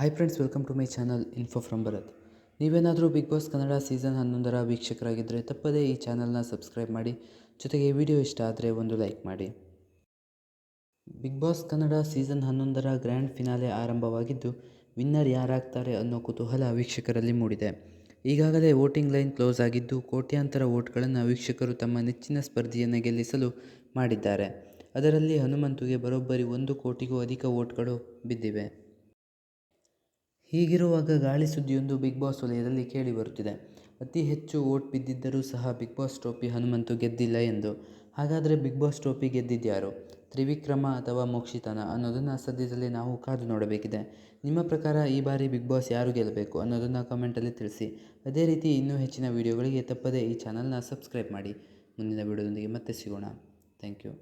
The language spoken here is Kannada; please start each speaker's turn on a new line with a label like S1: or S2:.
S1: Hi friends welcome to my channel info from Bharat ನೀವೇನಾದರೂ ಬಿಗ್ ಬಾಸ್ ಕನ್ನಡ ಸೀಸನ್ ಹನ್ನೊಂದರ ವೀಕ್ಷಕರಾಗಿದ್ದರೆ ತಪ್ಪದೇ ಈ ಚಾನಲ್ನ ಸಬ್ಸ್ಕ್ರೈಬ್ ಮಾಡಿ, ಜೊತೆಗೆ ವಿಡಿಯೋ ಇಷ್ಟ ಆದರೆ ಒಂದು ಲೈಕ್ ಮಾಡಿ. ಬಿಗ್ ಬಾಸ್ ಕನ್ನಡ ಸೀಸನ್ ಹನ್ನೊಂದರ ಗ್ರ್ಯಾಂಡ್ ಫಿನಾಲೆ ಆರಂಭವಾಗಿದ್ದು ವಿನ್ನರ್ ಯಾರಾಗ್ತಾರೆ ಅನ್ನೋ ಕುತೂಹಲ ವೀಕ್ಷಕರಲ್ಲಿ ಮೂಡಿದೆ. ಈಗಾಗಲೇ ವೋಟಿಂಗ್ ಲೈನ್ ಕ್ಲೋಸ್ ಆಗಿದ್ದು, ಕೋಟ್ಯಾಂತರ ವೋಟ್ಗಳನ್ನು ವೀಕ್ಷಕರು ತಮ್ಮ ನೆಚ್ಚಿನ ಸ್ಪರ್ಧಿಯನ್ನು ಗೆಲ್ಲಿಸಲು ಮಾಡಿದ್ದಾರೆ. ಅದರಲ್ಲಿ ಹನುಮಂತುಗೆ ಬರೋಬ್ಬರಿ ಒಂದು ಕೋಟಿಗೂ ಅಧಿಕ ವೋಟ್ಗಳು ಬಿದ್ದಿವೆ. ಹೀಗಿರುವಾಗ ಗಾಳಿ ಸುದ್ದಿಯೊಂದು ಬಿಗ್ ಬಾಸ್ ವಲಯದಲ್ಲಿ ಕೇಳಿಬರುತ್ತಿದೆ ಅತಿ ಹೆಚ್ಚು ವೋಟ್ ಬಿದ್ದಿದ್ದರೂ ಸಹ ಬಿಗ್ ಬಾಸ್ ಟ್ರೋಫಿ ಹನುಮಂತು ಗೆದ್ದಿಲ್ಲ ಎಂದು. ಹಾಗಾದರೆ ಬಿಗ್ ಬಾಸ್ ಟ್ರೋಫಿ ಗೆದ್ದಿದ್ಯಾರು? ತ್ರಿವಿಕ್ರಮ ಅಥವಾ ಮೋಕ್ಷಿತನ ಅನ್ನೋದನ್ನು ಸದ್ಯದಲ್ಲಿ ನಾವು ಕಾದು ನೋಡಬೇಕಿದೆ. ನಿಮ್ಮ ಪ್ರಕಾರ ಈ ಬಾರಿ ಬಿಗ್ ಬಾಸ್ ಯಾರು ಗೆಲ್ಲಬೇಕು ಅನ್ನೋದನ್ನು ಕಮೆಂಟಲ್ಲಿ ತಿಳಿಸಿ. ಅದೇ ರೀತಿ ಇನ್ನೂ ಹೆಚ್ಚಿನ ವೀಡಿಯೋಗಳಿಗೆ ತಪ್ಪದೇ ಈ ಚಾನಲ್ನ ಸಬ್ಸ್ಕ್ರೈಬ್ ಮಾಡಿ. ಮುಂದಿನ ವೀಡಿಯೋದೊಂದಿಗೆ ಮತ್ತೆ ಸಿಗೋಣ. Thank you.